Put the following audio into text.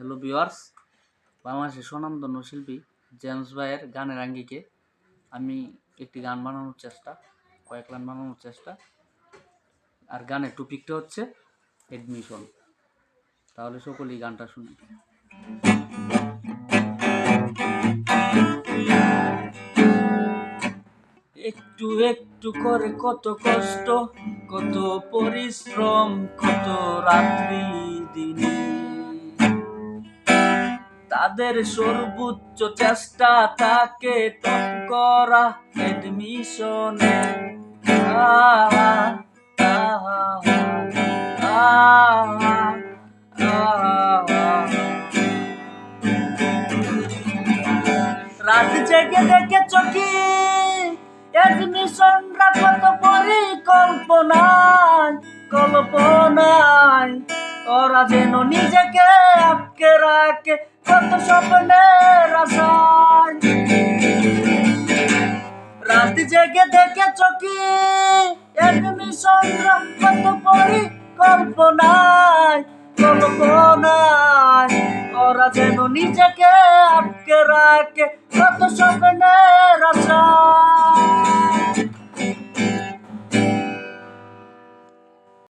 Hello viewers বাংলাদেশের স্বনামধন্য শিল্পী জেমস ভাইয়ের গানের আঙ্গিকে আমি একটি গান বানানোর চেষ্টা, কয়েক লাইন বানানোর চেষ্টা। আর গানের টপিকটা হচ্ছে এডমিশন তাহলে সকলেই গানটা শুনি একটু একটু করে কত কষ্ট, কত পরিশ্রম, কত রাত্রি দিনে। তাদের সর্বোচ্চ চেষ্টা থাকে টপ করা এডমিশনে রাত জেগে দেখেছ কি? এডমিশন কত পরিকল্পনায়, কল্পনায়। ওরা যেন নিজেকে রাখে কত স্বপ্নের আশায়। রাত জেগে দেখে চকি এক এডমিশন কত পরিকল্পনায় কল্পনায় ওরা যেন নিজেকে আটকে রাখে কত স্বপ্নের